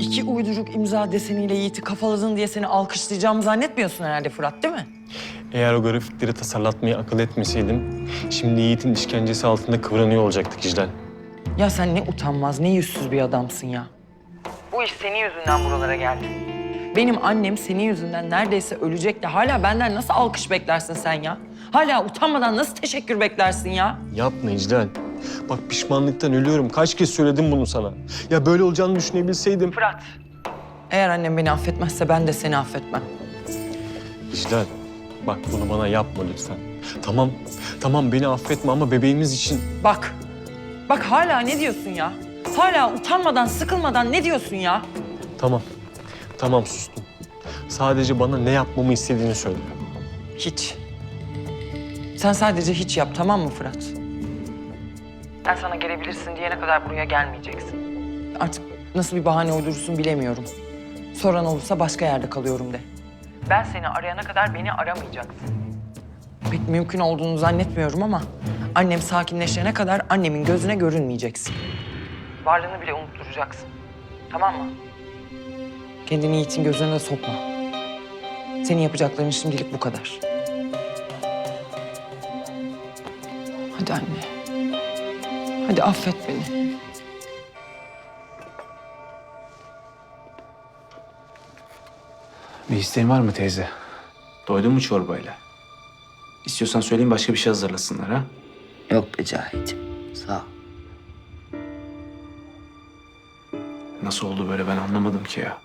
İki uyduruk imza deseniyle Yiğit'i kafaladın diye seni alkışlayacağımı zannetmiyorsun herhalde Fırat değil mi? Eğer o grafikleri tasarlatmayı akıl etmeseydim... ...şimdi Yiğit'in işkencesi altında kıvranıyor olacaktık İclal. Ya sen ne utanmaz, ne yüzsüz bir adamsın ya. Bu iş senin yüzünden buralara geldi. Benim annem senin yüzünden neredeyse ölecek de hala benden nasıl alkış beklersin sen ya? Hala utanmadan nasıl teşekkür beklersin ya? Yapma İclal. Bak pişmanlıktan ölüyorum. Kaç kez söyledim bunu sana. Ya böyle olacağını düşünebilseydim... Fırat. Eğer annem beni affetmezse ben de seni affetmem. İclal, bak bunu bana yapma lütfen. Tamam, tamam beni affetme ama bebeğimiz için... Bak. Bak hala ne diyorsun ya? Hala utanmadan, sıkılmadan ne diyorsun ya? Tamam, tamam sustum. Sadece bana ne yapmamı istediğini söyle. Hiç. Sen sadece hiç yap tamam mı Fırat? Ben sana gelebilirsin diyene kadar buraya gelmeyeceksin. Artık nasıl bir bahane uydurursun bilemiyorum. Soran olursa başka yerde kalıyorum de. Ben seni arayana kadar beni aramayacaksın. Pek mümkün olduğunu zannetmiyorum ama annem sakinleşene kadar annemin gözüne görünmeyeceksin. Varlığını bile unutturacaksın. Tamam mı? Kendini Yiğit'in gözüne de sokma. Senin yapacakların şimdilik bu kadar. Hadi anne. Hadi affet beni. Bir isteğin var mı teyze? Doydun mu çorbayla? İstiyorsan söyleyeyim başka bir şey hazırlasınlar ha? Yok be Cahit'im. Sağ ol. Nasıl oldu böyle ben anlamadım ki ya.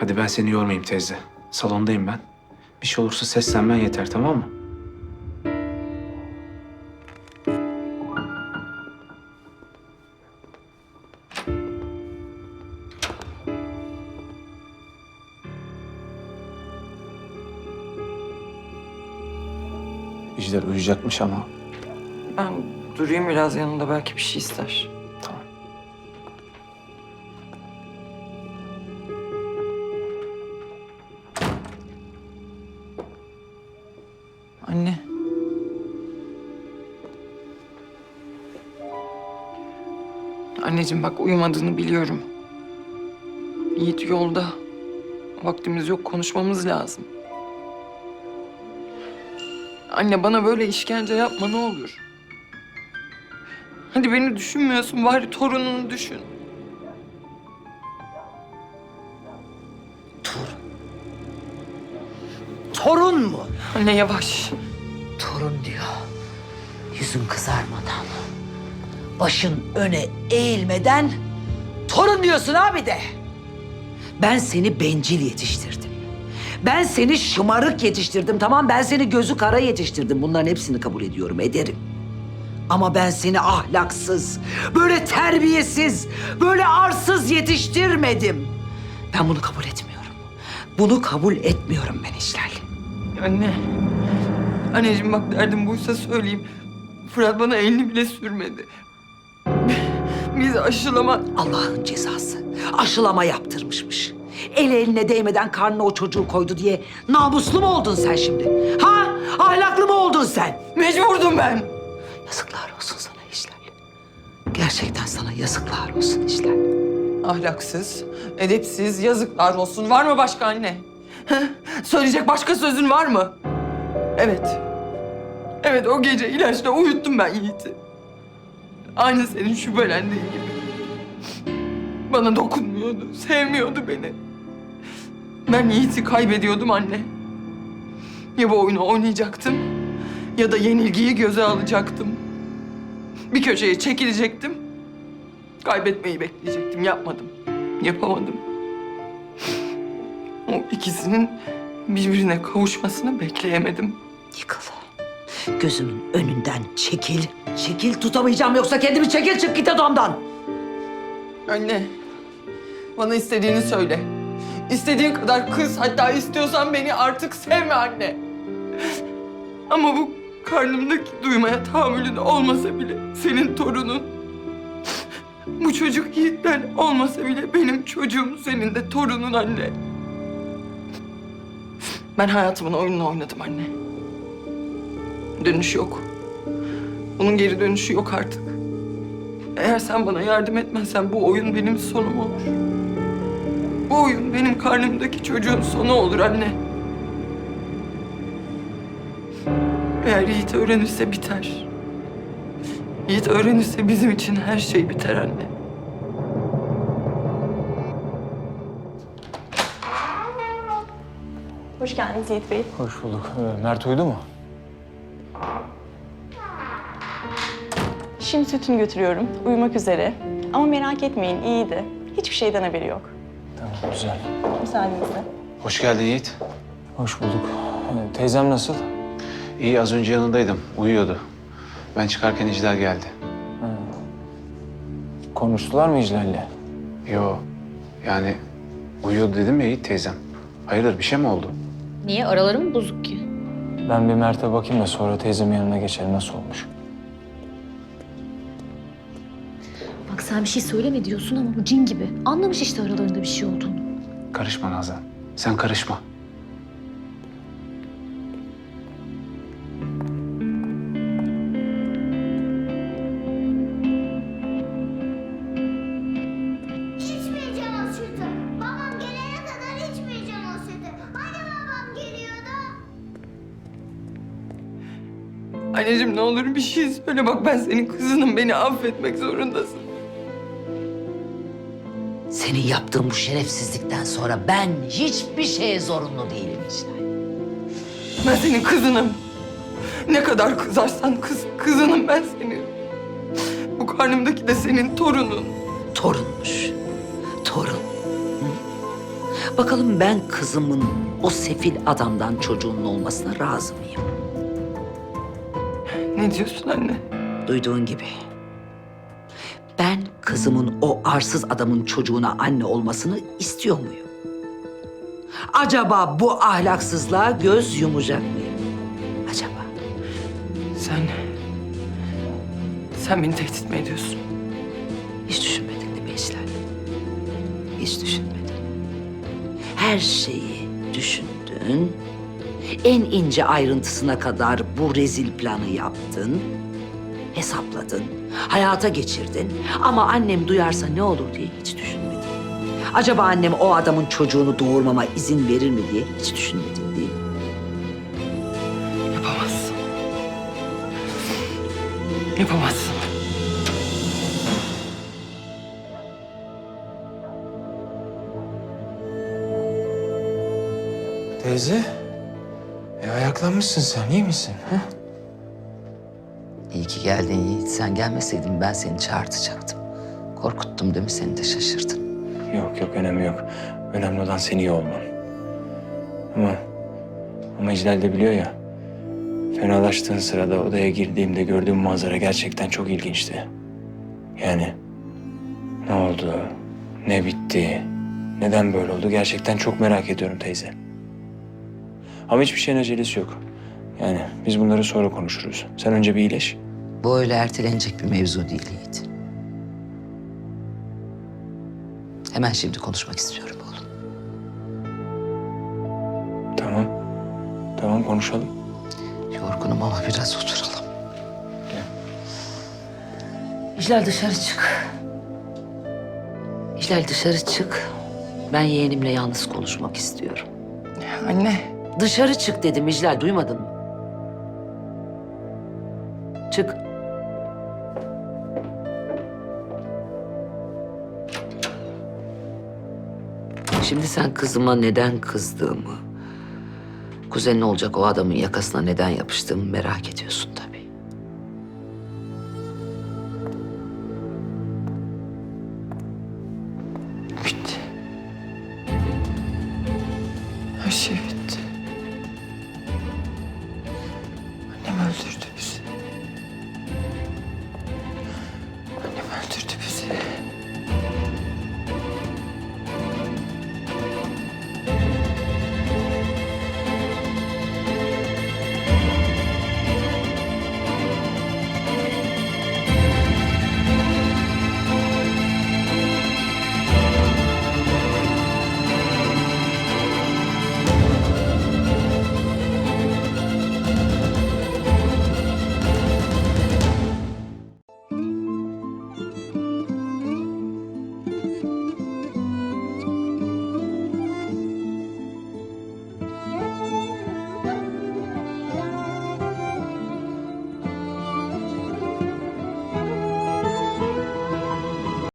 Hadi ben seni yormayayım teyze. Salondayım ben. Bir şey olursa seslenmen yeter tamam mı? İcler uyuyacakmış ama Ben durayım biraz yanında belki bir şey ister. Anneciğim bak uyumadığını biliyorum. Yiğit yolda. Vaktimiz yok konuşmamız lazım. Anne bana böyle işkence yapma ne olur. Hadi beni düşünmüyorsun bari torununu düşün. Torun mu? Anne yavaş. Torun diyor. Yüzün kızarmadan. Başın öne eğilmeden torun diyorsun abi de. Ben seni bencil yetiştirdim. Ben seni şımarık yetiştirdim tamam ben seni gözü kara yetiştirdim. Bunların hepsini kabul ediyorum ederim. Ama ben seni ahlaksız, böyle terbiyesiz, böyle arsız yetiştirmedim. Ben bunu kabul etmiyorum. Bunu kabul etmiyorum ben İşlal. Anne. Anneciğim bak derdim buysa söyleyeyim. Fırat bana elini bile sürmedi. Biz aşılama... Allah'ın cezası. Aşılama yaptırmışmış. El eline değmeden karnına o çocuğu koydu diye namuslu mu oldun sen şimdi? Ha? Ahlaklı mı oldun sen? Mecburdum ben. Yazıklar olsun sana İşlal. Gerçekten sana yazıklar olsun İşlal. Ahlaksız, edepsiz, yazıklar olsun. Var mı başka anne? Heh, Söyleyecek başka sözün var mı? Evet. Evet o gece ilaçla uyuttum ben Yiğit'i. Aynı senin şüphelendiğin gibi. Bana dokunmuyordu, sevmiyordu beni. Ben Yiğit'i kaybediyordum anne. Ya bu oyunu oynayacaktım ya da yenilgiyi göze alacaktım. Bir köşeye çekilecektim. Kaybetmeyi bekleyecektim. Yapmadım. Yapamadım. O ikisinin birbirine kavuşmasını bekleyemedim. Yıkıl. Gözümün önünden çekil. Çekil tutamayacağım yoksa kendimi çekil çık git odamdan. Anne, bana istediğini söyle. İstediğin kadar kız, hatta istiyorsan beni artık sevme anne. Ama bu karnımdaki duymaya tahammülün olmasa bile senin torunun. Bu çocuk Yiğit'ten olmasa bile benim çocuğum senin de torunun anne. Ben hayatımın oyununu oynadım anne. Dönüş yok. Bunun geri dönüşü yok artık. Eğer sen bana yardım etmezsen bu oyun benim sonum olur. Bu oyun benim karnımdaki çocuğun sonu olur anne. Eğer Yiğit öğrenirse biter. Yiğit öğrenirse bizim için her şey biter anne. Hoş geldiniz Yiğit Bey. Hoş bulduk. Ee, Mert uyudu mu? Şimdi sütünü götürüyorum. Uyumak üzere. Ama merak etmeyin iyiydi. Hiçbir şeyden haberi yok. Tamam, güzel. Müsaadenizle. Hoş geldin Yiğit. Hoş bulduk. Ee, teyzem nasıl? İyi az önce yanındaydım. Uyuyordu. Ben çıkarken İclal geldi. Konuştular mı İclal'le? Yo. Yani uyuyordu dedim ya Yiğit teyzem. Hayırdır bir şey mi oldu? Niye? Araları mı bozuk ki? Ben bir Mert'e bakayım da sonra teyzemin yanına geçelim. Nasıl olmuş? Sen bir şey söyleme diyorsun ama bu cin gibi. Anlamış işte aralarında bir şey olduğunu. Karışma Nazan. Sen karışma. İçmeyeceğim o sütü. Babam gelene kadar içmeyeceğim o sütü. Hani babam geliyordu? Anneciğim ne olur bir şey söyle. Bak ben senin kızınım. Beni affetmek zorundasın. Senin yaptığın bu şerefsizlikten sonra ben hiçbir şeye zorunlu değilim İclal. Ben senin kızınım. Ne kadar kızarsan kız, kızınım ben senin. Bu karnımdaki de senin torunun. Torunmuş. Torun. Hı? Bakalım ben kızımın o sefil adamdan çocuğunun olmasına razı mıyım? Ne diyorsun anne? Duyduğun gibi. Kızımın o arsız adamın çocuğuna anne olmasını istiyor muyum? Acaba bu ahlaksızlığa göz yumacak mıyım? Acaba? Sen... Sen beni tehdit mi ediyorsun? Hiç düşünmedin değil mi İclal? Hiç düşünmedin. Her şeyi düşündün. En ince ayrıntısına kadar bu rezil planı yaptın. Hesapladın. Hayata geçirdin. Ama annem duyarsa ne olur diye hiç düşünmedin. Acaba annem o adamın çocuğunu doğurmama izin verir mi diye hiç düşünmedin değil mi? Yapamazsın. Yapamazsın. Teyze? E ayaklanmışsın sen. iyi misin? Ha? İyi ki geldin Yiğit. Sen gelmeseydin ben seni çağırtacaktım. Korkuttum değil mi? Seni de şaşırdın. Yok yok önemi yok. Önemli olan senin iyi olman. Ama ama İclal de biliyor ya. Fenalaştığın sırada odaya girdiğimde gördüğüm manzara gerçekten çok ilginçti. Yani ne oldu? Ne bitti? Neden böyle oldu? Gerçekten çok merak ediyorum teyze. Ama hiçbir şeyin acelesi yok. Yani biz bunları sonra konuşuruz. Sen önce bir iyileş. Bu öyle ertelenecek bir mevzu değil Yiğit. Hemen şimdi konuşmak istiyorum oğlum. Tamam. Tamam konuşalım. Yorgunum ama biraz oturalım. İclal dışarı çık. İclal dışarı çık. Ben yeğenimle yalnız konuşmak istiyorum. Anne. Dışarı çık dedim İclal duymadın mı? Çık. Şimdi sen kızıma neden kızdığımı, kuzenin olacak o adamın yakasına neden yapıştığımı merak ediyorsun tabii. Bitti. Her şey bitti.